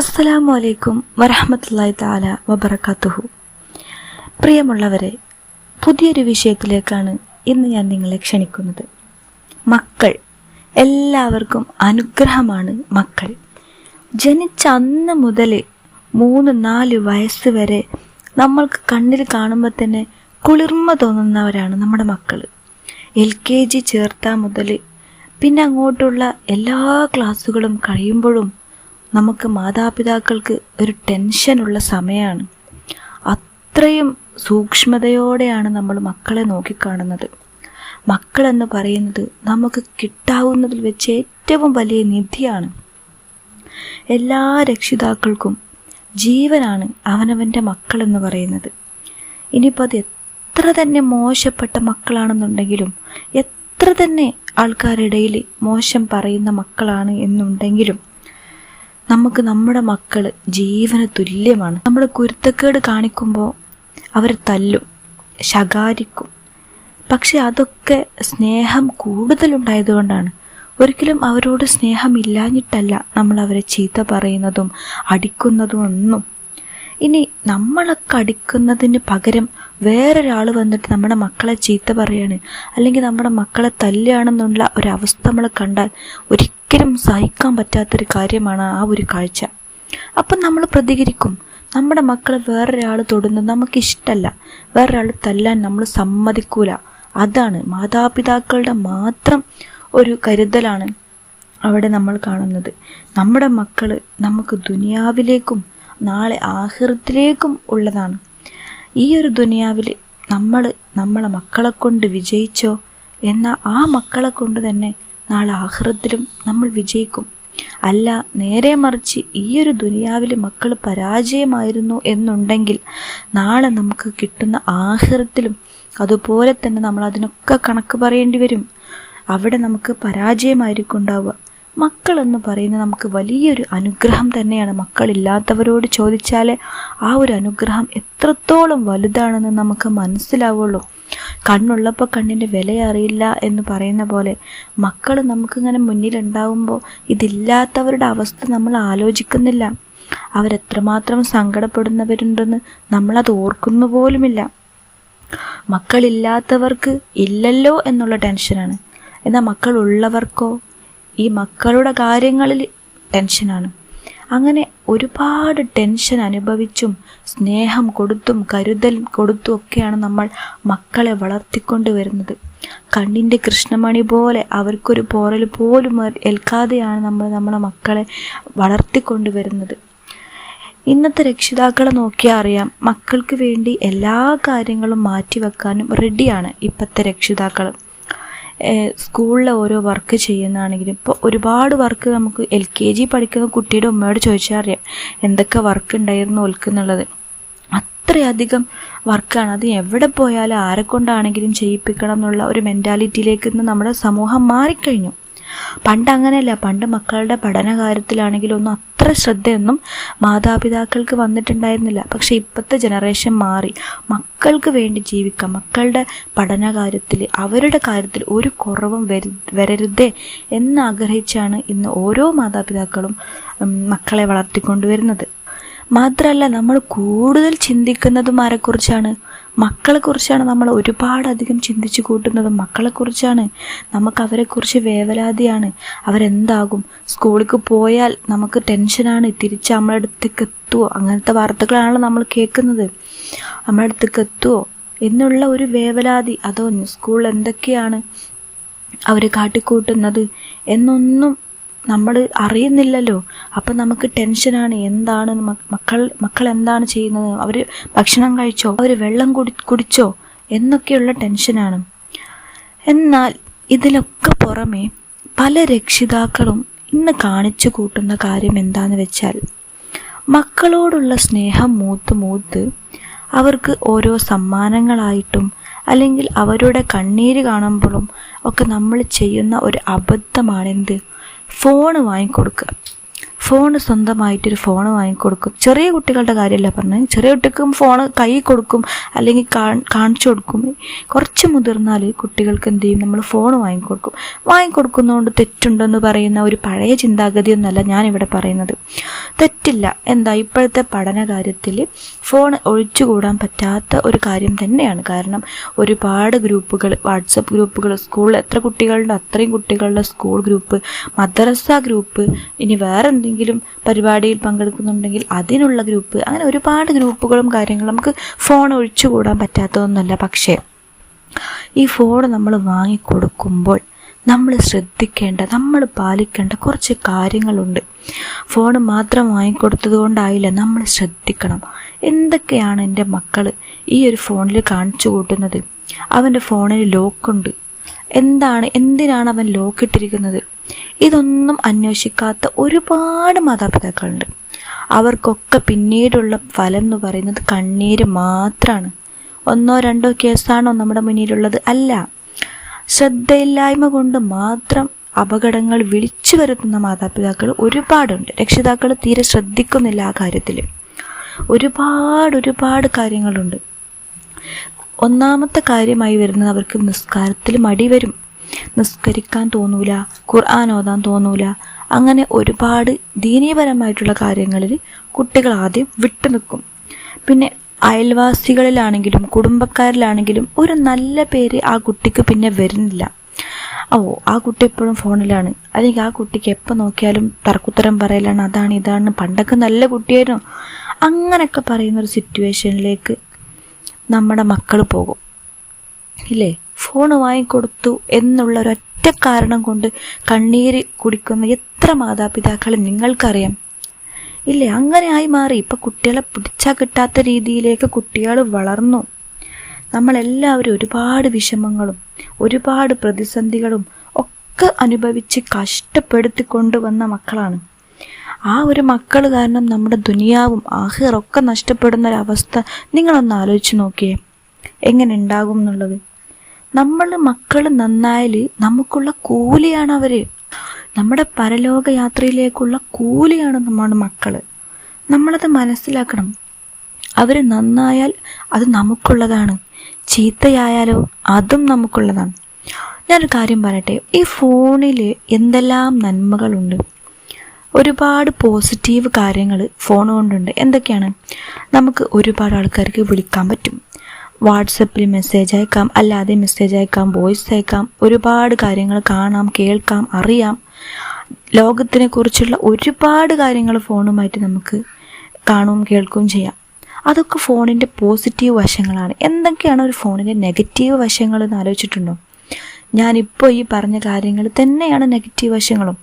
അസ്സലാമു അലൈക്കും വരഹമത്തല്ലായി താല വബർക്കാത്തുഹു പ്രിയമുള്ളവരെ പുതിയൊരു വിഷയത്തിലേക്കാണ് ഇന്ന് ഞാൻ നിങ്ങളെ ക്ഷണിക്കുന്നത്. മക്കൾ. എല്ലാവർക്കും അനുഗ്രഹമാണ് മക്കൾ. ജനിച്ച അന്ന് മുതൽ മൂന്ന് നാല് വയസ്സ് വരെ നമ്മൾക്ക് കണ്ണിൽ കാണുമ്പോൾ തന്നെ കുളിർമ തോന്നുന്നവരാണ് നമ്മുടെ മക്കൾ എൽ കെ ജി ചേർത്താ മുതൽ പിന്നെ അങ്ങോട്ടുള്ള എല്ലാ ക്ലാസ്സുകളും കഴിയുമ്പോഴും നമുക്ക് മാതാപിതാക്കൾക്ക് ഒരു ടെൻഷനുള്ള സമയമാണ്. അത്രയും സൂക്ഷ്മതയോടെയാണ് നമ്മൾ മക്കളെ നോക്കിക്കാണുന്നത്. മക്കളെന്ന് പറയുന്നത് നമുക്ക് കിട്ടാവുന്നതിൽ വെച്ച് ഏറ്റവും വലിയ നിധിയാണ്. എല്ലാ രക്ഷിതാക്കൾക്കും ജീവനാണ് അവനവന്റെ മക്കളെന്ന് പറയുന്നത്. ഇനിയിപ്പോൾ അത് എത്ര തന്നെ മോശപ്പെട്ട മക്കളാണെന്നുണ്ടെങ്കിലും എത്ര തന്നെ ഇടയിൽ മോശം പറയുന്ന മക്കളാണ് എന്നുണ്ടെങ്കിലും നമുക്ക് നമ്മുടെ മക്കൾ ജീവന തുല്യമാണ്. നമ്മൾ കുരുത്തക്കേട് കാണിക്കുമ്പോൾ അവർ തല്ലും ശകാരിക്കും. പക്ഷെ അതൊക്കെ സ്നേഹം കൂടുതലുണ്ടായതുകൊണ്ടാണ് ഒരിക്കലും അവരോട് സ്നേഹമില്ലാഞ്ഞിട്ടല്ല നമ്മൾ അവരെ ചീത്ത പറയുന്നതും അടിക്കുന്നതും ഒന്നും. ഇനി നമ്മളൊക്കെ അടിക്കുന്നതിന് പകരം വേറൊരാൾ വന്നിട്ട് നമ്മുടെ മക്കളെ ചീത്ത പറയാണ് അല്ലെങ്കിൽ നമ്മുടെ മക്കളെ തല്ലുകയാണെന്നുള്ള ഒരവസ്ഥ നമ്മൾ കണ്ടാൽ ഒരിക്കലും സഹിക്കാൻ പറ്റാത്തൊരു കാര്യമാണ് ആ ഒരു കാഴ്ച. അപ്പം നമ്മൾ പ്രതികരിക്കും. നമ്മുടെ മക്കളെ വേറൊരാൾ തൊടുന്നത് നമുക്കിഷ്ടമല്ല വേറൊരാൾ തല്ലാൻ നമ്മൾ സമ്മതിക്കൂല. അതാണ് മാതാപിതാക്കളുടെ മാത്രം ഒരു കരുതലാണ് അവിടെ നമ്മൾ കാണുന്നത്. നമ്മുടെ മക്കൾ നമുക്ക് ദുനിയാവിലേക്കും നാളെ ആഹൃത്തിലേക്കും ഉള്ളതാണ്. ഈ ഒരു ദുനിയാവിൽ നമ്മൾ നമ്മളെ മക്കളെ കൊണ്ട് വിജയിച്ചോ എന്നാൽ ആ മക്കളെ കൊണ്ട് തന്നെ നാളെ ആഹ്റത്തിലും നമ്മൾ വിജയിക്കും. അല്ല നേരെ മറിച്ച് ഈ ഒരു ദുനിയാവിൽ മക്കൾ പരാജയമായിരുന്നു എന്നുണ്ടെങ്കിൽ നാളെ നമുക്ക് കിട്ടുന്ന ആഹ്റത്തിലും അതുപോലെ തന്നെ നമ്മൾ അതിനൊക്കെ കണക്ക് പറയേണ്ടി വരും. അവിടെ നമുക്ക് പരാജയമായിരിക്കും ഉണ്ടാവുക മക്കൾ എന്ന് പറയുന്നത് നമുക്ക് വലിയൊരു അനുഗ്രഹം തന്നെയാണ് മക്കളില്ലാത്തവരോട് ചോദിച്ചാൽ ആ ഒരു അനുഗ്രഹം എത്രത്തോളം വലുതാണെന്ന് നമുക്ക് മനസ്സിലാവുള്ളൂ. കണ്ണുള്ളപ്പോൾ കണ്ണിന്റെ വില അറിയില്ല എന്ന് പറയുന്ന പോലെ മക്കൾ നമുക്കിങ്ങനെ മുന്നിലുണ്ടാവുമ്പോൾ ഇതില്ലാത്തവരുടെ അവസ്ഥ നമ്മൾ ആലോചിക്കുന്നില്ല. അവരെത്രമാത്രം സങ്കടപ്പെടുന്നവരുണ്ടെന്ന് നമ്മളത് ഓർക്കുന്നു പോലുമില്ല. മക്കളില്ലാത്തവർക്ക് ഇല്ലല്ലോ എന്നുള്ള ടെൻഷനാണ്. എന്നാൽ മക്കളുള്ളവർക്കോ ഈ മക്കളുടെ കാര്യങ്ങളിൽ ടെൻഷനാണ്. അങ്ങനെ ഒരുപാട് ടെൻഷൻ അനുഭവിച്ചും സ്നേഹം കൊടുത്തും കരുതൽ കൊടുത്തും ഒക്കെയാണ് നമ്മൾ മക്കളെ വളർത്തിക്കൊണ്ട് വരുന്നത്. കണ്ണിന്റെ കൃഷ്ണമണി പോലെ അവർക്കൊരു പോറൽ പോലും ഏൽക്കാതെയാണ് നമ്മൾ നമ്മളെ മക്കളെ വളർത്തിക്കൊണ്ട് വരുന്നത്. ഇന്നത്തെ രക്ഷിതാക്കളെ നോക്കിയാൽ അറിയാം മക്കൾക്ക് വേണ്ടി എല്ലാ കാര്യങ്ങളും മാറ്റിവെക്കാനും റെഡിയാണ് ഇപ്പോഴത്തെ രക്ഷിതാക്കൾ സ്കൂളിലെ ഓരോ വർക്ക് ചെയ്യുന്നതാണെങ്കിലും ഇപ്പോൾ ഒരുപാട് വർക്ക് നമുക്ക് എൽ കെ ജി പഠിക്കുന്ന കുട്ടിയുടെ ഉമ്മയോട് ചോദിച്ചാൽ അറിയാം എന്തൊക്കെ വർക്ക് ഉണ്ടായിരുന്നു ഓൽക്കുന്നുള്ളത് അത്രയധികം വർക്കാണ് അത് എവിടെ പോയാലും ആരെക്കൊണ്ടാണെങ്കിലും ചെയ്യിപ്പിക്കണം എന്നുള്ള ഒരു മെന്റാലിറ്റിയിലേക്ക് ഇന്ന് നമ്മുടെ സമൂഹം മാറിക്കഴിഞ്ഞു. പണ്ട് അങ്ങനെയല്ല പണ്ട് മക്കളുടെ പഠന കാര്യത്തിലാണെങ്കിലും ഒന്നും അത്ര ശ്രദ്ധയൊന്നും മാതാപിതാക്കൾക്ക് വന്നിട്ടുണ്ടായിരുന്നില്ല. പക്ഷേ ഇപ്പോഴത്തെ ജനറേഷൻ മാറി. മക്കൾക്ക് വേണ്ടി ജീവിക്കാം. മക്കളുടെ പഠന കാര്യത്തിൽ അവരുടെ കാര്യത്തിൽ ഒരു കുറവും വരു വരരുതേ എന്നാഗ്രഹിച്ചാണ് ഇന്ന് ഓരോ മാതാപിതാക്കളും മക്കളെ വളർത്തിക്കൊണ്ടുവരുന്നത്. മാത്രമല്ല നമ്മൾ കൂടുതൽ ചിന്തിക്കുന്നതും ആരെക്കുറിച്ചാണ്? മക്കളെക്കുറിച്ചാണ് നമ്മൾ ഒരുപാടധികം ചിന്തിച്ചു കൂട്ടുന്നത് മക്കളെക്കുറിച്ചാണ്. നമുക്ക് അവരെക്കുറിച്ച് വേവലാതിയാണ്. അവരെന്താകും? സ്കൂളിലേക്ക് പോയാൽ നമുക്ക് ടെൻഷനാണ്. തിരിച്ച് നമ്മളെ അടുത്തേക്ക് എത്തുമോ അങ്ങനത്തെ വാർത്തകളാണല്ലോ നമ്മൾ കേൾക്കുന്നത്. നമ്മളെ അടുത്തേക്ക് എത്തുമോ എന്നുള്ള ഒരു വേവലാതി. അതോ സ്കൂളിൽ എന്തൊക്കെയാണ് അവർ കാട്ടിക്കൂട്ടുന്നത് എന്നൊന്നും നമ്മൾ അറിയുന്നില്ലല്ലോ. അപ്പം നമുക്ക് ടെൻഷനാണ് എന്താണ് മക്കൾ മക്കൾ എന്താണ് ചെയ്യുന്നത്? അവർ ഭക്ഷണം കഴിച്ചോ? അവർ വെള്ളം കുടി കുടിച്ചോ? എന്നൊക്കെയുള്ള ടെൻഷനാണ് എന്നാൽ ഇതിലൊക്കെ പുറമെ പല രക്ഷിതാക്കളും ഇന്ന് കാണിച്ചു കൂട്ടുന്ന കാര്യം എന്താന്ന് വെച്ചാൽ മക്കളോടുള്ള സ്നേഹം മൂത്ത് മൂത്ത് അവർക്ക് ഓരോ സമ്മാനങ്ങളായിട്ടും അല്ലെങ്കിൽ അവരുടെ കണ്ണീര് കാണുമ്പോഴും ഒക്കെ നമ്മൾ ചെയ്യുന്ന ഒരു അബദ്ധമാണെന്ത്? ഫോണ് വാങ്ങിക്കൊടുക്കുക. ഫോൺ സ്വന്തമായിട്ടൊരു ഫോൺ വാങ്ങിക്കൊടുക്കും. ചെറിയ കുട്ടികളുടെ കാര്യമല്ല പറഞ്ഞത്. ചെറിയ കുട്ടിക്കും ഫോൺ കൈ കൊടുക്കും അല്ലെങ്കിൽ കാണിച്ചു കൊടുക്കും. കുറച്ച് മുതിർന്നാൽ കുട്ടികൾക്ക് എന്ത് ചെയ്യും? നമ്മൾ ഫോൺ വാങ്ങിക്കൊടുക്കും. വാങ്ങിക്കൊടുക്കുന്നതുകൊണ്ട് തെറ്റുണ്ടെന്ന് പറയുന്ന ഒരു പഴയ ചിന്താഗതിയൊന്നല്ല ഞാനിവിടെ പറയുന്നത്. തെറ്റില്ല. എന്താ? ഇപ്പോഴത്തെ പഠന കാര്യത്തിൽ ഫോൺ ഒഴിച്ചുകൂടാൻ പറ്റാത്ത ഒരു കാര്യം തന്നെയാണ്. കാരണം ഒരുപാട് ഗ്രൂപ്പുകൾ വാട്സപ്പ് ഗ്രൂപ്പുകൾ സ്കൂളിൽ എത്ര കുട്ടികളുടെ അത്രയും കുട്ടികളുടെ സ്കൂൾ ഗ്രൂപ്പ് മദ്രസ ഗ്രൂപ്പ് ഇനി വേറെ എന്തെങ്കിലും പരിപാടിയിൽ പങ്കെടുക്കുന്നുണ്ടെങ്കിൽ അതിനുള്ള ഗ്രൂപ്പ് അങ്ങനെ ഒരുപാട് ഗ്രൂപ്പുകളും കാര്യങ്ങളും നമുക്ക് ഫോൺ ഒഴിച്ചുകൂടാൻ പറ്റാത്തതൊന്നുമല്ല. പക്ഷേ ഈ ഫോൺ നമ്മൾ വാങ്ങിക്കൊടുക്കുമ്പോൾ നമ്മൾ ശ്രദ്ധിക്കേണ്ട നമ്മൾ പാലിക്കേണ്ട കുറച്ച് കാര്യങ്ങളുണ്ട്. ഫോൺ മാത്രം വാങ്ങിക്കൊടുത്തത് കൊണ്ടായില്ല നമ്മൾ ശ്രദ്ധിക്കണം. എന്തൊക്കെയാണ് എന്റെ മക്കൾ ഈ ഒരു ഫോണിൽ കാണിച്ചു കൂട്ടുന്നത് അവന്റെ ഫോണിൽ ലോക്കുണ്ട് എന്താണ് എന്തിനാണ് അവൻ ലോക്കിട്ടിരിക്കുന്നത്? ഇതൊന്നും അന്വേഷിക്കാത്ത ഒരുപാട് മാതാപിതാക്കളുണ്ട്. അവർക്കൊക്കെ പിന്നീടുള്ള ഫലം എന്ന് പറയുന്നത് കണ്ണീര് മാത്രമാണ് ഒന്നോ രണ്ടോ കേസാണോ നമ്മുടെ മുന്നിലുള്ളത്? അല്ല. ശ്രദ്ധയില്ലായ്മ കൊണ്ട് മാത്രം അപകടങ്ങൾ വിളിച്ചു വരുത്തുന്ന മാതാപിതാക്കൾ ഒരുപാടുണ്ട്. രക്ഷിതാക്കൾ തീരെ ശ്രദ്ധിക്കുന്നില്ല ആ കാര്യത്തിൽ ഒരുപാട് ഒരുപാട് കാര്യങ്ങളുണ്ട്. ഒന്നാമത്തെ കാര്യമായി വരുന്നത് അവർക്ക് നിസ്കാരത്തിൽ മടി വരും. നിസ്കരിക്കാൻ തോന്നൂല ഖുർആൻ ഓതാൻ തോന്നൂല. അങ്ങനെ ഒരുപാട് ദീനീപരമായിട്ടുള്ള കാര്യങ്ങളിൽ കുട്ടികൾ ആദ്യം വിട്ടുനിൽക്കും പിന്നെ അയൽവാസികളിലാണെങ്കിലും കുടുംബക്കാരിലാണെങ്കിലും ഒരു നല്ല പേര് ആ കുട്ടിക്ക് പിന്നെ വരുന്നില്ല. ഓ ആ കുട്ടി എപ്പോഴും ഫോണിലാണ്. അല്ലെങ്കിൽ ആ കുട്ടിക്ക് എപ്പോൾ നോക്കിയാലും തർക്കുത്തരം പറയലാണ് അതാണ് ഇതാണ് പണ്ടൊക്കെ നല്ല കുട്ടിയായിരുന്നു. അങ്ങനെയൊക്കെ പറയുന്ന ഒരു സിറ്റുവേഷനിലേക്ക് നമ്മുടെ മക്കൾ പോകും. ഇല്ലേ? ഫോൺ വാങ്ങിക്കൊടുത്തു എന്നുള്ള ഒരൊറ്റ കാരണം കൊണ്ട് കണ്ണീര് കുടിക്കുന്ന എത്ര മാതാപിതാക്കളെ നിങ്ങൾക്കറിയാം? ഇല്ലേ? അങ്ങനെ ആയി മാറി. ഇപ്പൊ കുട്ടികളെ പിടിച്ചാൽ കിട്ടാത്ത രീതിയിലേക്ക് കുട്ടികൾ വളർന്നു. നമ്മളെല്ലാവരും ഒരുപാട് വിഷമങ്ങളും ഒരുപാട് പ്രതിസന്ധികളും ഒക്കെ അനുഭവിച്ച് കഷ്ടപ്പെടുത്തി കൊണ്ടുവന്ന മക്കളാണ്. ആ ഒരു മക്കൾ കാരണം നമ്മുടെ ദുനിയാവും ആഹിറൊക്കെ നഷ്ടപ്പെടുന്ന ഒരവസ്ഥ നിങ്ങളൊന്ന് ആലോചിച്ച് നോക്കിയേ. എങ്ങനെ ഉണ്ടാകും എന്നുള്ളത്. നമ്മൾ മക്കൾ നന്നായാൽ നമുക്കുള്ള കൂലിയാണ് അവർ നമ്മുടെ പരലോക യാത്രയിലേക്കുള്ള കൂലിയാണ് നമ്മുടെ മക്കൾ നമ്മളത് മനസ്സിലാക്കണം. അവർ നന്നായാൽ അത് നമുക്കുള്ളതാണ്. ചീത്തയായാലോ അതും നമുക്കുള്ളതാണ്. ഞാനൊരു കാര്യം പറയട്ടെ. ഈ ഫോണിൽ എന്തെല്ലാം നന്മകളുണ്ട്. ഒരുപാട് പോസിറ്റീവ് കാര്യങ്ങൾ ഫോൺ കൊണ്ടുണ്ട്. എന്തൊക്കെയാണ്? നമുക്ക് ഒരുപാട് ആൾക്കാർക്ക് വിളിക്കാൻ പറ്റും. വാട്സപ്പിൽ മെസ്സേജ് അയക്കാം അല്ലാതെ മെസ്സേജ് അയക്കാം വോയിസ് അയക്കാം ഒരുപാട് കാര്യങ്ങൾ കാണാം കേൾക്കാം അറിയാം. ലോകത്തിനെ കുറിച്ചുള്ള ഒരുപാട് കാര്യങ്ങൾ ഫോണുമായിട്ട് നമുക്ക് കാണുകയും കേൾക്കുകയും ചെയ്യാം. അതൊക്കെ ഫോണിന്റെ പോസിറ്റീവ് വശങ്ങളാണ്. എന്തൊക്കെയാണ് ഒരു ഫോണിന്റെ നെഗറ്റീവ് വശങ്ങൾ എന്ന് ആലോചിച്ചിട്ടുണ്ടോ? ഞാനിപ്പോൾ ഈ പറഞ്ഞ കാര്യങ്ങൾ തന്നെയാണ് നെഗറ്റീവ് വശങ്ങളും.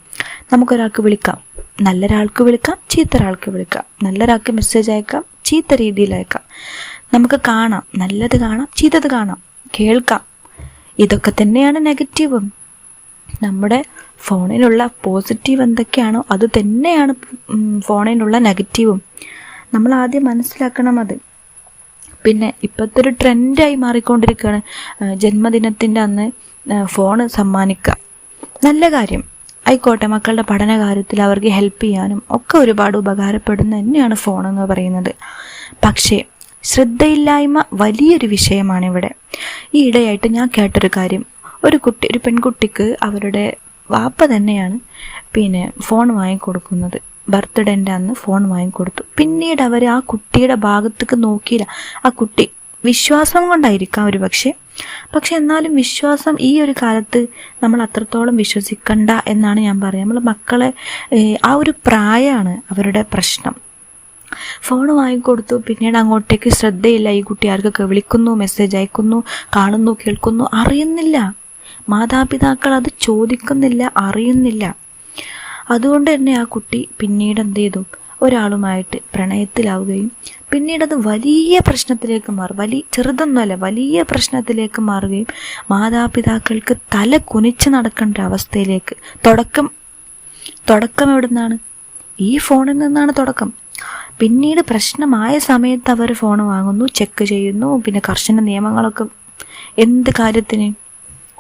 നമുക്കൊരാൾക്ക് വിളിക്കാം. നല്ലൊരാൾക്ക് വിളിക്കാം ചീത്ത ഒരാൾക്ക് വിളിക്കാം. നല്ലൊരാൾക്ക് മെസ്സേജ് അയക്കാം ചീത്ത രീതിയിൽ അയക്കാം. നമുക്ക് കാണാം നല്ലത് കാണാം ചീത്തത് കാണാം കേൾക്കാം. ഇതൊക്കെ തന്നെയാണ് നെഗറ്റീവും. നമ്മുടെ ഫോണിലുള്ള പോസിറ്റീവ് എന്തൊക്കെയാണോ അത് തന്നെയാണ് ഫോണിലുള്ള നെഗറ്റീവും. നമ്മൾ ആദ്യം മനസ്സിലാക്കണം അത്. പിന്നെ ഇപ്പോഴത്തെ ഒരു ട്രെൻഡായി മാറിക്കൊണ്ടിരിക്കുകയാണ്. ജന്മദിനത്തിന്റെ അന്ന് ഫോണ് സമ്മാനിക്കുക. നല്ല കാര്യം. ആയിക്കോട്ടെ മക്കളുടെ പഠന കാര്യത്തിൽ അവർക്ക് ഹെൽപ്പ് ചെയ്യാനും ഒക്കെ ഒരുപാട് ഉപകാരപ്പെടുന്ന തന്നെയാണ് ഫോൺ എന്ന് പറയുന്നത്. പക്ഷേ ശ്രദ്ധയില്ലായ്മ വലിയൊരു വിഷയമാണ് ഇവിടെ ഈ ഇടയായിട്ട് ഞാൻ കേട്ടൊരു കാര്യം. ഒരു കുട്ടി ഒരു പെൺകുട്ടിക്ക് അവരുടെ വാപ്പ തന്നെയാണ് പിന്നെ ഫോൺ വാങ്ങിക്കൊടുക്കുന്നത്. ബർത്ത്ഡേന്റെ അന്ന് ഫോൺ വാങ്ങിക്കൊടുത്തു. പിന്നീട് അവർ ആ കുട്ടിയുടെ ഭാഗത്തേക്ക് നോക്കിയില്ല. ആ കുട്ടി വിശ്വാസം കൊണ്ടായിരിക്കാം ഒരു പക്ഷേ പക്ഷെ എന്നാലും വിശ്വാസം ഈ ഒരു കാലത്ത് നമ്മൾ അത്രത്തോളം വിശ്വസിക്കണ്ട എന്നാണ് ഞാൻ പറയുക നമ്മൾ മക്കളെ ആ ഒരു പ്രായമാണ് അവരുടെ പ്രശ്നം. ഫോൺ വാങ്ങിക്കൊടുത്തു പിന്നീട് അങ്ങോട്ടേക്ക് ശ്രദ്ധയില്ല. ഈ കുട്ടി ആർക്കൊക്കെ വിളിക്കുന്നു മെസ്സേജ് അയക്കുന്നു കാണുന്നു കേൾക്കുന്നു അറിയുന്നില്ല. മാതാപിതാക്കൾ അത് ചോദിക്കുന്നില്ല അറിയുന്നില്ല. അതുകൊണ്ട് തന്നെ ആ കുട്ടി പിന്നീട് എന്ത് ചെയ്തു? ഒരാളുമായിട്ട് പ്രണയത്തിലാവുകയും പിന്നീട് അത് വലിയ പ്രശ്നത്തിലേക്ക് മാറും. വലിയ ചെറുതൊന്നുമല്ല വലിയ പ്രശ്നത്തിലേക്ക് മാറുകയും മാതാപിതാക്കൾക്ക് തല കുനിച്ച് നടക്കേണ്ട അവസ്ഥയിലേക്ക് തുടക്കം തുടക്കം എവിടെ നിന്നാണ് ഈ ഫോണിൽ നിന്നാണ് തുടക്കം. പിന്നീട് പ്രശ്നമായ സമയത്ത് അവർ ഫോൺ വാങ്ങുന്നു ചെക്ക് ചെയ്യുന്നു പിന്നെ കർശന നിയമങ്ങളൊക്കെ എന്ത് കാര്യത്തിന്?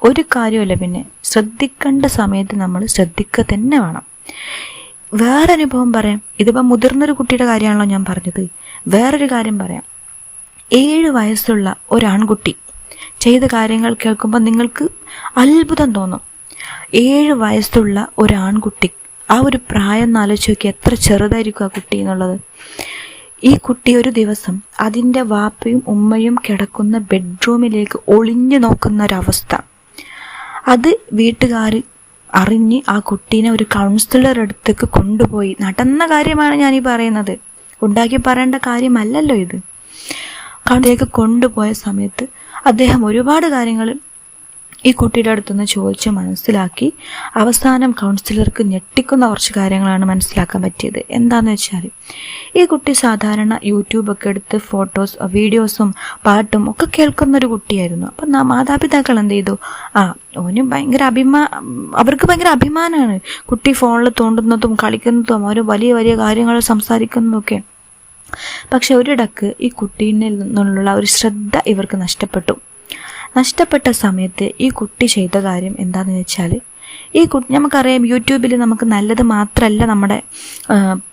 ഒരു കാര്യമല്ല പിന്നെ. ശ്രദ്ധിക്കേണ്ട സമയത്ത് നമ്മൾ ശ്രദ്ധിക്കുക തന്നെ വേണം. വേറെ അനുഭവം പറയാം. ഇതിപ്പോൾ മുതിർന്നൊരു കുട്ടിയുടെ കാര്യമാണല്ലോ ഞാൻ പറഞ്ഞത്. വേറൊരു കാര്യം പറയാം. ഏഴ് വയസ്സുള്ള ഒരാൺകുട്ടി ചെയ്ത കാര്യങ്ങൾ കേൾക്കുമ്പോൾ നിങ്ങൾക്ക് അത്ഭുതം തോന്നും. ഏഴ് വയസ്സുള്ള ഒരാൺകുട്ടി ആ ഒരു പ്രായം എന്നാലോചിച്ച് നോക്കി എത്ര ചെറുതായിരിക്കും ആ കുട്ടി എന്നുള്ളത്. ഈ കുട്ടി ഒരു ദിവസം അതിന്റെ വാപ്പയും ഉമ്മയും കിടക്കുന്ന ബെഡ്റൂമിലേക്ക് ഒളിഞ്ഞു നോക്കുന്ന ഒരവസ്ഥ. അത് വീട്ടുകാർ അറിഞ്ഞ് ആ കുട്ടീനെ ഒരു കൗൺസിലർ അടുത്തേക്ക് കൊണ്ടുപോയി. നടന്ന കാര്യമാണ് ഞാൻ ഈ പറയുന്നത്. ഉണ്ടാക്കി പറയേണ്ട കാര്യമല്ലല്ലോ ഇത്. അവിടേക്ക് കൊണ്ടുപോയ സമയത്ത് അദ്ദേഹം ഒരുപാട് കാര്യങ്ങൾ ഈ കുട്ടിയുടെ അടുത്തുനിന്ന് ചോദിച്ച് മനസ്സിലാക്കി അവസാനം കൗൺസിലർക്ക് ഞെട്ടിക്കുന്ന കുറച്ച് കാര്യങ്ങളാണ് മനസ്സിലാക്കാൻ പറ്റിയത്. എന്താണെന്ന് വെച്ചാൽ ഈ കുട്ടി സാധാരണ യൂട്യൂബൊക്കെ എടുത്ത് ഫോട്ടോസ് വീഡിയോസും പാട്ടും ഒക്കെ കേൾക്കുന്ന ഒരു കുട്ടിയായിരുന്നു. അപ്പം മാതാപിതാക്കൾ എന്ത് ചെയ്തു? ആ ഓന് ഭയങ്കര അഭിമാ അവർക്ക് ഭയങ്കര അഭിമാനമാണ് കുട്ടി ഫോണിൽ തോണ്ടുന്നതും കളിക്കുന്നതും അവർ വലിയ വലിയ കാര്യങ്ങൾ സംസാരിക്കുന്നതൊക്കെ. പക്ഷെ ഒരിടക്ക് ഈ കുട്ടീനിൽ നിന്നുള്ള ഒരു ശ്രദ്ധ ഇവർക്ക് നഷ്ടപ്പെട്ടു. നഷ്ടപ്പെട്ട സമയത്ത് ഈ കുട്ടി ചെയ്ത കാര്യം എന്താണെന്ന് വെച്ചാൽ ഈ കുട്ടി നമുക്കറിയാം യൂട്യൂബിൽ നമുക്ക് നല്ലത് മാത്രമല്ല നമ്മുടെ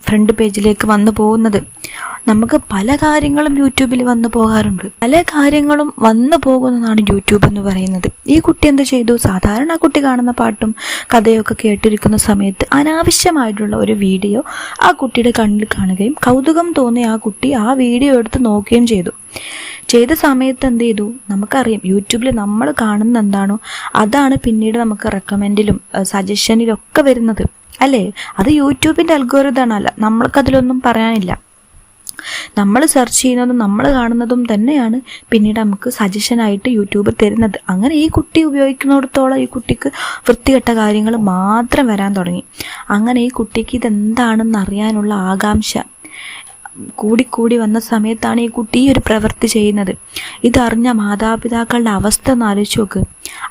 ഫ്രണ്ട് പേജിലേക്ക് വന്നു പോകുന്നത്. നമുക്ക് പല കാര്യങ്ങളും യൂട്യൂബിൽ വന്നു പോകാറുണ്ട്. പല കാര്യങ്ങളും വന്നു പോകുന്നതാണ് യൂട്യൂബ് എന്ന് പറയുന്നത്. ഈ കുട്ടി എന്ത് ചെയ്തു? സാധാരണ കുട്ടി കാണുന്ന പാട്ടും കഥയൊക്കെ കേട്ടിരിക്കുന്ന സമയത്ത് അനാവശ്യമായിട്ടുള്ള ഒരു വീഡിയോ ആ കുട്ടിയുടെ കണ്ണിൽ കാണുകയും കൗതുകം തോന്നിയ ആ കുട്ടി ആ വീഡിയോ എടുത്ത് നോക്കുകയും ചെയ്തു. ചെയ്ത സമയത്ത് എന്ത് ചെയ്തു? നമുക്കറിയാം. യൂട്യൂബിൽ നമ്മൾ കാണുന്ന എന്താണോ അതാണ് പിന്നീട് നമുക്ക് റെക്കമെൻഡിലും സജഷനിലും ഒക്കെ വരുന്നത്. അല്ലേ? അത് യൂട്യൂബിന്റെ അൽഗോരിതാണല്ല നമ്മൾക്കതിലൊന്നും പറയാനില്ല. നമ്മൾ സെർച്ച് ചെയ്യുന്നതും നമ്മൾ കാണുന്നതും തന്നെയാണ് പിന്നീട് നമുക്ക് സജഷനായിട്ട് യൂട്യൂബ് തരുന്നത്. അങ്ങനെ ഈ കുട്ടി ഉപയോഗിക്കുന്നിടത്തോളം ഈ കുട്ടിക്ക് വൃത്തികെട്ട കാര്യങ്ങൾ മാത്രം വരാൻ തുടങ്ങി. അങ്ങനെ ഈ കുട്ടിക്ക് ഇതെന്താണെന്ന് അറിയാനുള്ള ആകാംക്ഷ കൂടിക്കൂടി വന്ന സമയത്താണ് ഈ കുട്ടി ഈ ഒരു പ്രവൃത്തി ചെയ്യുന്നത്. ഇതറിഞ്ഞ മാതാപിതാക്കളുടെ അവസ്ഥ ഒന്ന് ആലോചിച്ച് നോക്ക്.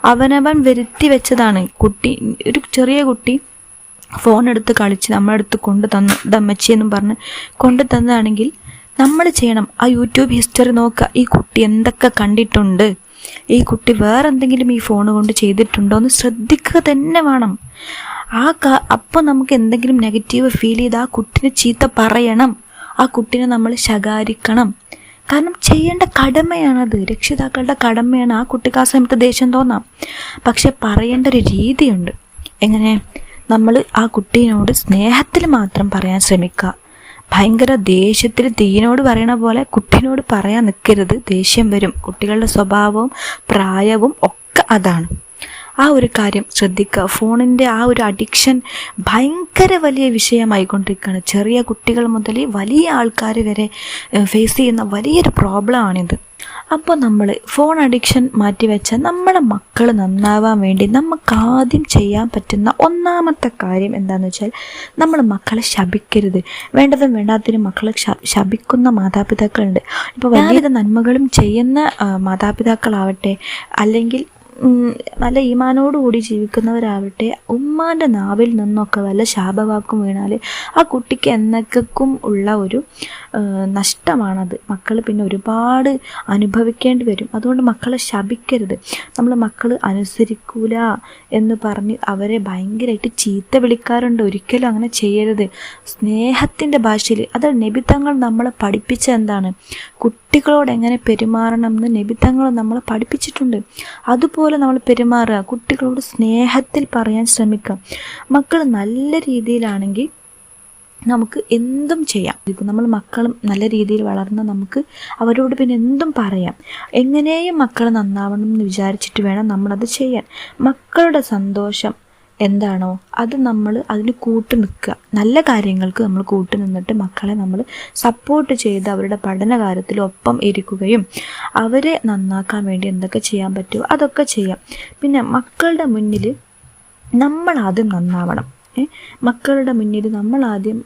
അവനവൻ വരുത്തി വെച്ചതാണ്. കുട്ടി ഒരു ചെറിയ കുട്ടി ഫോൺ എടുത്ത് കളിച്ച് നമ്മളെടുത്ത് കൊണ്ടു തന്നു. ദമ്മച്ചി എന്നും പറഞ്ഞ് കൊണ്ടു തന്നതാണെങ്കിൽ നമ്മൾ ചെയ്യണം. ആ യൂട്യൂബ് ഹിസ്റ്ററി നോക്കുക ഈ കുട്ടി എന്തൊക്കെ കണ്ടിട്ടുണ്ട്? ഈ കുട്ടി വേറെ എന്തെങ്കിലും ഈ ഫോൺ കൊണ്ട് ചെയ്തിട്ടുണ്ടോ എന്ന് ശ്രദ്ധിക്കുക തന്നെ വേണം. ആ അപ്പം നമുക്ക് എന്തെങ്കിലും നെഗറ്റീവ് ഫീൽ ചെയ്ത് ആ കുട്ടിനെ ചീത്ത പറയണം. ആ കുട്ടിനെ നമ്മൾ ശകാരിക്കണം. കാരണം ചെയ്യേണ്ട കടമയാണത്. രക്ഷിതാക്കളുടെ കടമയാണ് ആ കുട്ടിക്ക് ആ സമയത്ത് ദേഷ്യം തോന്നാം. പക്ഷെ പറയേണ്ട ഒരു രീതിയുണ്ട്. എങ്ങനെ? നമ്മൾ ആ കുട്ടീനോട് സ്നേഹത്തിൽ മാത്രം പറയാൻ ശ്രമിക്കുക. ഭയങ്കര ദേഷ്യത്തിൽ തീനോട് പറയണ പോലെ കുട്ടീനോട് പറയാൻ നിൽക്കരുത്. ദേഷ്യം വരും. കുട്ടികളുടെ സ്വഭാവവും പ്രായവും ഒക്കെ അതാണ്. ആ ഒരു കാര്യം ശ്രദ്ധിക്കുക. ഫോണിന്റെ ആ ഒരു അഡിക്ഷൻ ഭയങ്കര വലിയ വിഷയമായിക്കൊണ്ടിരിക്കുകയാണ്. ചെറിയ കുട്ടികൾ മുതൽ വലിയ ആൾക്കാർ വരെ ഫേസ് ചെയ്യുന്ന വലിയൊരു പ്രോബ്ലമാണിത്. അപ്പോൾ നമ്മൾ ഫോൺ അഡിക്ഷൻ മാറ്റിവെച്ച നമ്മുടെ മക്കൾ നന്നാവാൻ വേണ്ടി നമുക്ക് ആദ്യം ചെയ്യാൻ പറ്റുന്ന ഒന്നാമത്തെ കാര്യം എന്താണെന്ന് വെച്ചാൽ നമ്മൾ മക്കളെ ശപിക്കരുത്. വേണ്ടതും വേണ്ടാത്തതിനും മക്കളെ ശപിക്കുന്ന മാതാപിതാക്കളുണ്ട്. ഇപ്പോൾ വലിയ നന്മകളും ചെയ്യുന്ന മാതാപിതാക്കളാവട്ടെ അല്ലെങ്കിൽ നല്ല ഈമാനോടുകൂടി ജീവിക്കുന്നവരാവട്ടെ ഉമ്മാന്റെ നാവിൽ നിന്നൊക്കെ വല്ല ശാപവാക്കും വീണാൽ ആ കുട്ടിക്ക് എന്നൊക്കെക്കും ഉള്ള ഒരു നഷ്ടമാണത്. മക്കൾ പിന്നെ ഒരുപാട് അനുഭവിക്കേണ്ടി വരും. അതുകൊണ്ട് മക്കളെ ശപിക്കരുത്. നമ്മൾ മക്കൾ അനുസരിക്കൂല എന്ന് പറഞ്ഞ് അവരെ ഭയങ്കരമായിട്ട് ചീത്ത വിളിക്കാറുണ്ട്. ഒരിക്കലും അങ്ങനെ ചെയ്യരുത്. സ്നേഹത്തിന്റെ ഭാഷയിൽ അത് നബിത്തങ്ങൾ നമ്മളെ പഠിപ്പിച്ച എന്താണ് കുട്ടികളോട് എങ്ങനെ പെരുമാറണം എന്ന് നിബിധങ്ങൾ നമ്മൾ പഠിപ്പിച്ചിട്ടുണ്ട്. അതുപോലെ നമ്മൾ പെരുമാറുക കുട്ടികളോട് സ്നേഹത്തിൽ പറയാൻ ശ്രമിക്കുക. മക്കൾ നല്ല രീതിയിലാണെങ്കിൽ നമുക്ക് എന്തും ചെയ്യാം. നമ്മൾ മക്കളും നല്ല രീതിയിൽ വളർന്ന് നമുക്ക് അവരോട് പിന്നെ എന്തും പറയാം. എങ്ങനെയും മക്കൾ നന്നാവണം എന്ന് വിചാരിച്ചിട്ട് വേണം നമ്മളത് ചെയ്യാൻ. മക്കളുടെ സന്തോഷം എന്താണോ അത് നമ്മൾ അതിന് കൂട്ട് നിൽക്കുക. നല്ല കാര്യങ്ങൾക്ക് നമ്മൾ കൂട്ട് നിന്നിട്ട് മക്കളെ നമ്മൾ സപ്പോർട്ട് ചെയ്ത് അവരുടെ പഠന ഒപ്പം ഇരിക്കുകയും അവരെ നന്നാക്കാൻ വേണ്ടി എന്തൊക്കെ ചെയ്യാൻ പറ്റുമോ അതൊക്കെ ചെയ്യാം. പിന്നെ മക്കളുടെ മുന്നിൽ നമ്മൾ ആദ്യം നന്നാവണം. മക്കളുടെ മുന്നിൽ നമ്മൾ ആദ്യം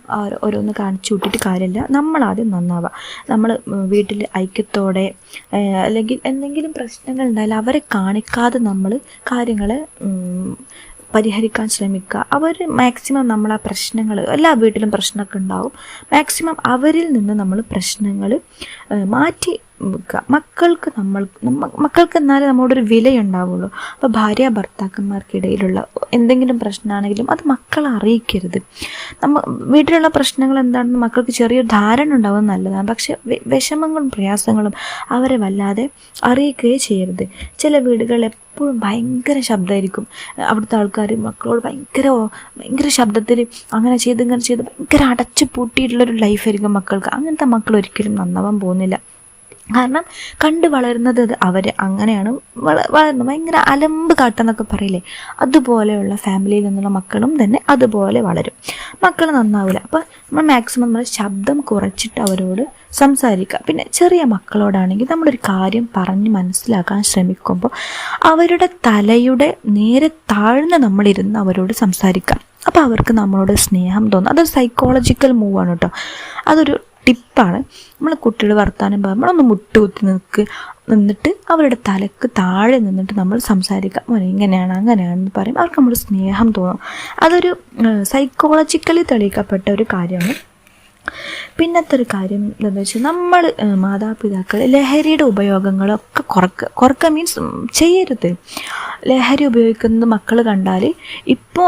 ഓരോന്ന് കാണിച്ചു വിട്ടിട്ട് കാര്യമില്ല. നമ്മൾ ആദ്യം നന്നാവുക. നമ്മൾ വീട്ടിൽ ഐക്യത്തോടെ അല്ലെങ്കിൽ എന്തെങ്കിലും പ്രശ്നങ്ങൾ ഉണ്ടായാലും അവരെ കാണിക്കാതെ നമ്മൾ കാര്യങ്ങളെ പരിഹരിക്കാൻ ശ്രമിക്കുക. അവർ മാക്സിമം നമ്മൾ ആ പ്രശ്നങ്ങൾ എല്ലാ വീട്ടിലും പ്രശ്നമൊക്കെ ഉണ്ടാവും. മാക്സിമം അവരിൽ നിന്ന് നമ്മൾ പ്രശ്നങ്ങൾ മാറ്റി മക്കൾക്ക് നമ്മൾ നമ്മ- മക്കൾക്ക് എന്നാലേ നമ്മളോടൊരു വിലയുണ്ടാവുള്ളൂ. അപ്പോൾ ഭാര്യ ഭർത്താക്കന്മാർക്കിടയിലുള്ള എന്തെങ്കിലും പ്രശ്നമാണെങ്കിലും അത് മക്കളെ അറിയിക്കരുത്. നമ്മ വീട്ടിലുള്ള പ്രശ്നങ്ങൾ എന്താണെന്ന് മക്കൾക്ക് ചെറിയൊരു ധാരണ ഉണ്ടാവുന്നത് നല്ലതാണ്. പക്ഷെ വിഷമങ്ങളും പ്രയാസങ്ങളും അവരെ വല്ലാതെ അറിയിക്കുകയേ ചെയ്യരുത്. ചില വീടുകൾ എപ്പോഴും ഭയങ്കര ശബ്ദമായിരിക്കും. അവിടുത്തെ ആൾക്കാർ മക്കളോട് ഭയങ്കര ഭയങ്കര ശബ്ദത്തിൽ അങ്ങനെ ചെയ്ത് ഇങ്ങനെ ചെയ്ത് ഭയങ്കര അടച്ചു പൂട്ടിയിട്ടുള്ളൊരു ലൈഫായിരിക്കും മക്കൾക്ക്. അങ്ങനത്തെ മക്കൾ ഒരിക്കലും നന്നാവാൻ പോകുന്നില്ല. കാരണം കണ്ടു വളരുന്നത് അവർ അങ്ങനെയാണ് വള വളരുന്നത് ഭയങ്കര അലമ്പ് കാട്ടെന്നൊക്കെ പറയില്ലേ? അതുപോലെയുള്ള ഫാമിലിയിൽ നിന്നുള്ള മക്കളും തന്നെ അതുപോലെ വളരും. മക്കൾ നന്നാവില്ല അപ്പോൾ നമ്മൾ മാക്സിമം നമ്മൾ ശബ്ദം കുറച്ചിട്ട് അവരോട് സംസാരിക്കുക. പിന്നെ ചെറിയ മക്കളോടാണെങ്കിൽ നമ്മളൊരു കാര്യം പറഞ്ഞ് മനസ്സിലാക്കാൻ ശ്രമിക്കുമ്പോൾ അവരുടെ തലയുടെ നേരെ താഴ്ന്ന് നമ്മളിരുന്ന് അവരോട് സംസാരിക്കാം അപ്പോൾ അവർക്ക് നമ്മളോട് സ്നേഹം തോന്നും. അതൊരു സൈക്കോളജിക്കൽ മൂവാണ് കേട്ടോ അതൊരു ടിപ്പാണ്. നമ്മൾ കുട്ടികൾ വർത്താനം പറയുമ്പോൾ നമ്മളൊന്ന് മുട്ടുകുത്തി നിൽക്ക് നിന്നിട്ട് അവരുടെ തലക്ക് താഴെ നിന്നിട്ട് നമ്മൾ സംസാരിക്കുക മോനെ ഇങ്ങനെയാണ് അങ്ങനെയാണെന്ന് പറയും. അവർക്ക് നമ്മൾ സ്നേഹം തോന്നും. അതൊരു സൈക്കോളജിക്കലി തെളിയിക്കപ്പെട്ട ഒരു കാര്യമാണ്. പിന്നത്തെ ഒരു കാര്യം എന്താണെന്ന് വെച്ചാൽ നമ്മൾ മാതാപിതാക്കൾ ലഹരിയുടെ ഉപയോഗങ്ങളൊക്കെ കുറക്കുക കുറക്കുക മീൻസ് ചെയ്യരുത്. ലഹരി ഉപയോഗിക്കുന്നത് മക്കൾ കണ്ടാൽ ഇപ്പോൾ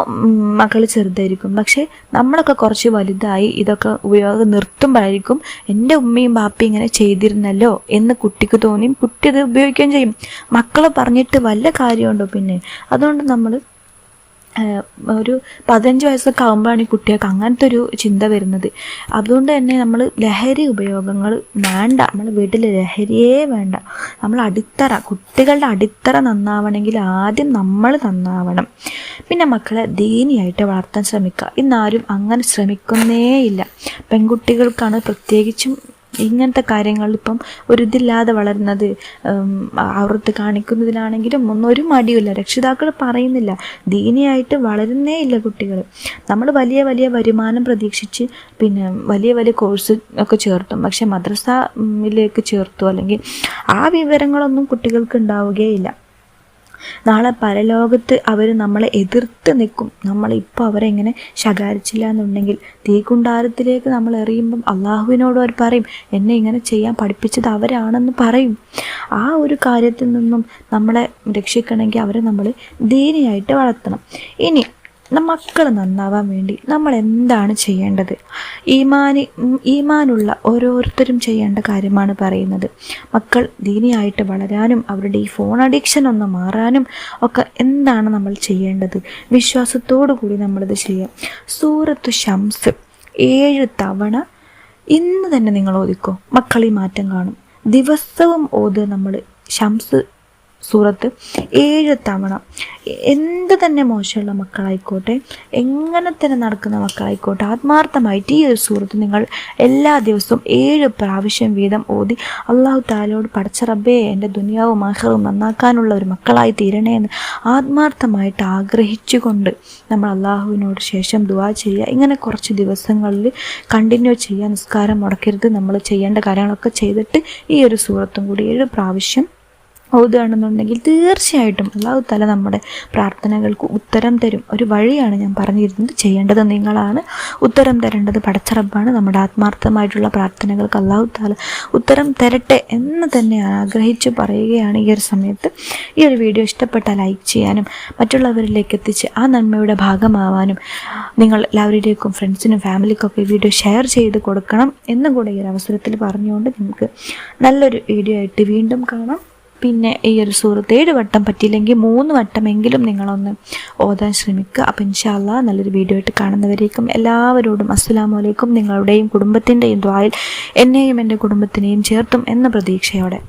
മക്കൾ ചെറുതായിരിക്കും. പക്ഷേ നമ്മളൊക്കെ കുറച്ച് വലുതായി ഇതൊക്കെ ഉപയോഗം നിർത്തുമ്പോഴായിരിക്കും എന്റെ ഉമ്മയും ബാപ്പയും ഇങ്ങനെ ചെയ്തിരുന്നല്ലോ എന്ന് കുട്ടിക്ക് തോന്നിയും കുട്ടി ഇത് ഉപയോഗിക്കുകയും ചെയ്യും. മക്കളെ പറഞ്ഞിട്ട് വല്ല കാര്യമുണ്ടോ പിന്നെ? അതുകൊണ്ട് നമ്മൾ ഒരു പതിനഞ്ച് വയസ്സൊക്കെ ആകുമ്പോഴാണ് ഈ കുട്ടികൾക്ക് അങ്ങനത്തെ ഒരു ചിന്ത വരുന്നത്. അതുകൊണ്ട് തന്നെ നമ്മൾ ലഹരി ഉപയോഗങ്ങൾ വേണ്ട. നമ്മൾ വീട്ടിൽ ലഹരിയേ വേണ്ട. നമ്മൾ അടിത്തറ കുട്ടികളുടെ അടിത്തറ നന്നാവണമെങ്കിൽ ആദ്യം നമ്മൾ നന്നാവണം. പിന്നെ മക്കളെ ദീനിയായിട്ട് വളർത്താൻ ശ്രമിക്കുക. ഇന്നാരും അങ്ങനെ ശ്രമിക്കുന്നേ ഇല്ല പെൺകുട്ടികൾക്കാണ് പ്രത്യേകിച്ചും ഇങ്ങനത്തെ കാര്യങ്ങൾ ഇപ്പം ഒരു ഇതില്ലാതെ വളരുന്നത് അവർക്ക് കാണിക്കുന്നതിലാണെങ്കിലും ഒന്നും ഒരു മടിയുമില്ല. രക്ഷിതാക്കൾ പറയുന്നില്ല ദീനിയായിട്ട് വളരുന്നേ ഇല്ല കുട്ടികൾ. നമ്മൾ വലിയ വലിയ വരുമാനം പ്രതീക്ഷിച്ച് പിന്നെ വലിയ വലിയ കോഴ്സ് ഒക്കെ ചേർത്തും. പക്ഷെ മദ്രസയിലേക്ക് ചേർത്തു അല്ലെങ്കിൽ ആ വിവരങ്ങളൊന്നും കുട്ടികൾക്ക് ഉണ്ടാവുകയില്ല. നാളെ പരലോകത്ത് അവർ നമ്മളെ എതിർത്ത് നിൽക്കും. നമ്മളിപ്പോൾ അവരെങ്ങനെ ശകാരിച്ചില്ല എന്നുണ്ടെങ്കിൽ തീകുണ്ടാരത്തിലേക്ക് നമ്മൾ എറിയുമ്പം അള്ളാഹുവിനോട് അവർ പറയും എന്നെ ഇങ്ങനെ ചെയ്യാൻ പഠിപ്പിച്ചത് അവരാണെന്ന് പറയും. ആ ഒരു കാര്യത്തിൽ നിന്നും നമ്മളെ രക്ഷിക്കണമെങ്കിൽ അവരെ നമ്മൾ ദീനിയായിട്ട് വളർത്തണം. ഇനി മക്കൾ നന്നാവാൻ വേണ്ടി നമ്മൾ എന്താണ് ചെയ്യേണ്ടത്? ഈമാനി ഈമാനുള്ള ഓരോരുത്തരും ചെയ്യേണ്ട കാര്യമാണ് പറയുന്നത്. മക്കൾ ദീനിയായിട്ട് വളരാനും അവരുടെ ഈ ഫോൺ അഡിക്ഷൻ ഒന്ന് മാറാനും ഒക്കെ എന്താണ് നമ്മൾ ചെയ്യേണ്ടത്? വിശ്വാസത്തോടു കൂടി നമ്മളിത് ചെയ്യാം. സൂറത്ത് ഷംസ് ഏഴ് തവണ ഇന്ന് തന്നെ നിങ്ങൾ ഓദിക്കോ മക്കൾ ഈ മാറ്റം കാണും. ദിവസവും ഓത് നമ്മൾ ഷംസ് സൂറത്ത് ഏഴ് തവണ. എന്ത് തന്നെ മോശമുള്ള മക്കളായിക്കോട്ടെ എങ്ങനെ തന്നെ നടക്കുന്ന മക്കളായിക്കോട്ടെ ആത്മാർത്ഥമായിട്ട് ഈ ഒരു സൂറത്ത് നിങ്ങൾ എല്ലാ ദിവസവും ഏഴ് പ്രാവശ്യം വീതം ഓതി അള്ളാഹു താലോട് പഠിച്ച റബ്ബേ എന്റെ ദുനിയാവും ആഹ്റവും നന്നാക്കാനുള്ള ഒരു മക്കളായി തീരണേ എന്ന് ആത്മാർത്ഥമായിട്ട് ആഗ്രഹിച്ചുകൊണ്ട് നമ്മൾ അള്ളാഹുവിനോട് ശേഷം ദുവാ ചെയ്യുക. ഇങ്ങനെ കുറച്ച് ദിവസങ്ങളിൽ കണ്ടിന്യൂ ചെയ്യുക നിസ്കാരം മുടക്കരുത്. നമ്മൾ ചെയ്യേണ്ട കാര്യങ്ങളൊക്കെ ചെയ്തിട്ട് ഈ ഒരു സൂറത്തും കൂടി ഏഴ് പ്രാവശ്യം ഓതുകയാണെന്നുണ്ടെങ്കിൽ തീർച്ചയായിട്ടും അള്ളാഹു തല നമ്മുടെ പ്രാർത്ഥനകൾക്ക് ഉത്തരം തരും. ഒരു വഴിയാണ് ഞാൻ പറഞ്ഞിരുന്നത് ചെയ്യേണ്ടത് നിങ്ങളാണ് ഉത്തരം തരേണ്ടത്. പടച്ചറബാണ് നമ്മുടെ ആത്മാർത്ഥമായിട്ടുള്ള പ്രാർത്ഥനകൾക്ക് അള്ളാഹു താല ഉത്തരം തരട്ടെ എന്ന് തന്നെ ആഗ്രഹിച്ചു പറയുകയാണ് ഈ ഒരു സമയത്ത്. ഈ ഒരു വീഡിയോ ഇഷ്ടപ്പെട്ടാൽ ലൈക്ക് ചെയ്യാനും മറ്റുള്ളവരിലേക്ക് എത്തിച്ച് ആ നന്മയുടെ ഭാഗമാവാനും നിങ്ങൾ എല്ലാവരിലേക്കും ഫ്രണ്ട്സിനും ഫാമിലിക്കൊക്കെ വീഡിയോ ഷെയർ ചെയ്ത് കൊടുക്കണം എന്നും കൂടെ ഈ ഒരു അവസരത്തിൽ പറഞ്ഞുകൊണ്ട് നമുക്ക് നല്ലൊരു വീഡിയോ ആയിട്ട് വീണ്ടും കാണാം. പിന്നെ ഈ ഒരു സുഹൃത്ത് ഏഴ് വട്ടം പറ്റിയില്ലെങ്കിൽ മൂന്ന് വട്ടമെങ്കിലും നിങ്ങളൊന്ന് ഓതാൻ ശ്രമിക്കുക. അപ്പം ഇൻഷാല്ല നല്ലൊരു വീഡിയോ ആയിട്ട് കാണുന്നവരേക്കും എല്ലാവരോടും അസ്സലാമു അലൈക്കും. നിങ്ങളുടെയും കുടുംബത്തിന്റെയും ദ്വായിൽ എന്നെയും എന്റെ കുടുംബത്തിനെയും ചേർത്തും എന്ന പ്രതീക്ഷയോടെ.